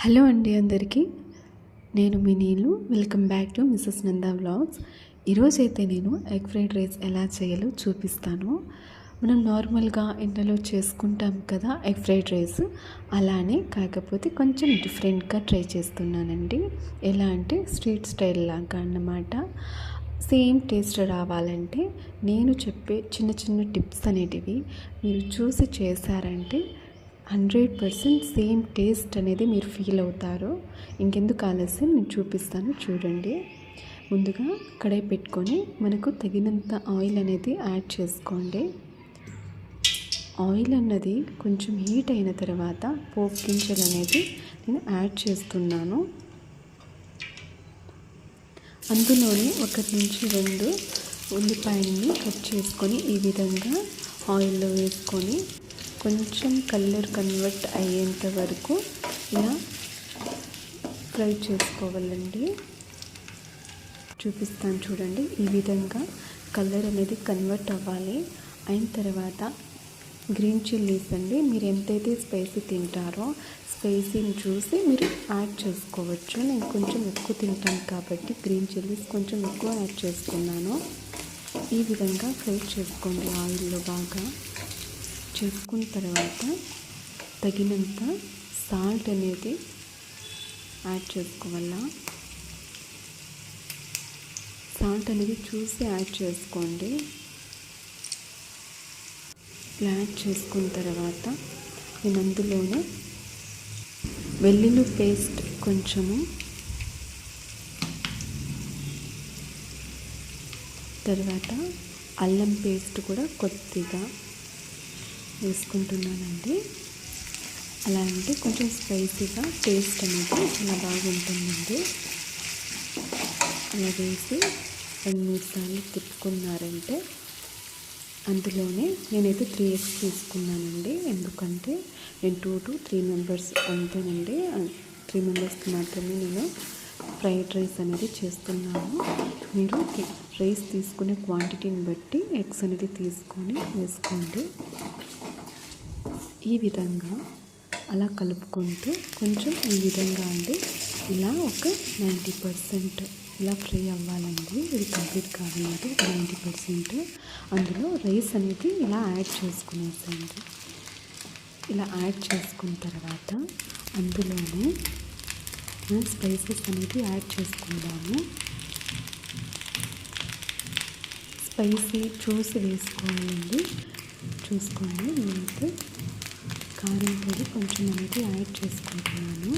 Hello అండి అందరికీ. నేను మీ నీళ్ళు welcome back to Mrs Nanda vlogs. ఈరోజైతే నేను ఎగ్ ఫ్రైడ్ రైస్ ఎలా చేయాలో చూపిస్తాను. మనం నార్మల్గా ఇంట్లో చేసుకుంటాం కదా ఎగ్ ఫ్రైడ్ రైస్. అలానే కాకపోతే కొంచెం డిఫరెంట్గా ట్రై చేస్తున్నానండి. ఎలా అంటే స్ట్రీట్ స్టైల్ లాగా అన్నమాట. సేమ్ టేస్ట్ రావాలంటే నేను చెప్పే చిన్న చిన్న టిప్స్ అనేటివి మీరు చూసి చేశారంటే హండ్రెడ్ పర్సెంట్ సేమ్ టేస్ట్ అనేది మీరు ఫీల్ అవుతారు. ఇంకెందుకు ఆలస్యం? నేను చూపిస్తాను చూడండి. ముందుగా కడాయి పెట్టుకొని మనకు తగినంత ఆయిల్ అనేది యాడ్ చేసుకోండి. ఆయిల్ అన్నది కొంచెం హీట్ అయిన తర్వాత పోపు గింజలు అనేది నేను యాడ్ చేస్తున్నాను. అందులోనే ఒకటి నుంచి రెండు ఉల్లిపాయల్ని కట్ చేసుకొని ఈ విధంగా ఆయిల్లో వేసుకొని కొంచెం కలర్ కన్వర్ట్ అయ్యేంత వరకు ఇలా ఫ్రై చేసుకోవాలండి. చూపిస్తాను చూడండి. ఈ విధంగా కలర్ అనేది కన్వర్ట్ అవ్వాలి. అయిన తర్వాత గ్రీన్ చిల్లీస్ అండి. మీరు ఎంతైతే స్పైసీ తింటారో స్పైసీని చూసి మీరు యాడ్ చేసుకోవచ్చు. నేను కొంచెం ఎక్కువ తింటాను కాబట్టి గ్రీన్ చిల్లీస్ కొంచెం ఎక్కువ యాడ్ చేసుకున్నాను. ఈ విధంగా ఫ్రై చేసుకోండి ఆయిల్లో బాగా. చేసుకున్న తర్వాత తగినంత సాల్ట్ అనేది యాడ్ చేసుకోవాలా? సాల్ట్ అనేది చూసి యాడ్ చేసుకోండి. యాడ్ చేసుకున్న తర్వాత నేను అందులోనే వెల్లుల్లి పేస్ట్ కొంచెము తర్వాత అల్లం పేస్ట్ కూడా కొద్దిగా వేసుకుంటున్నానండి అలా అంటే కొంచెం స్పైసీగా టేస్ట్ అనేది చాలా బాగుంటుందండి. అలా వేసి రెండు మూడు సార్లు తిప్పుకున్నారంటే అందులోనే నేనైతే త్రీ ఎగ్స్ తీసుకున్నానండి. ఎందుకంటే నేను టూ టు త్రీ మెంబర్స్ అంతేనండి. త్రీ మెంబర్స్కి మాత్రమే నేను ఫ్రైడ్ రైస్ అనేది చేస్తున్నాను. మీరు రైస్ తీసుకునే క్వాంటిటీని బట్టి ఎగ్స్ అనేది తీసుకొని వేసుకోండి. ఈ విధంగా అలా కలుపుకుంటూ కొంచెం ఈ విధంగా అండి. ఇలా ఒక నైంటీ పర్సెంట్ ఇలా ఫ్రై అవ్వాలండి. ఇది కంప్లీట్ కావాలంటే నైంటీ పర్సెంట్. అందులో రైస్ అనేది ఇలా యాడ్ చేసుకునేసండి. ఇలా యాడ్ చేసుకున్న తర్వాత అందులోనే స్పైసెస్ అనేది యాడ్ చేసుకుందాము. స్పైసీ చూసి వేసుకోవాలండి. చూసుకోండి. నేనైతే కారం పొడి కొంచెం అనేది యాడ్ చేసుకుంటున్నాను.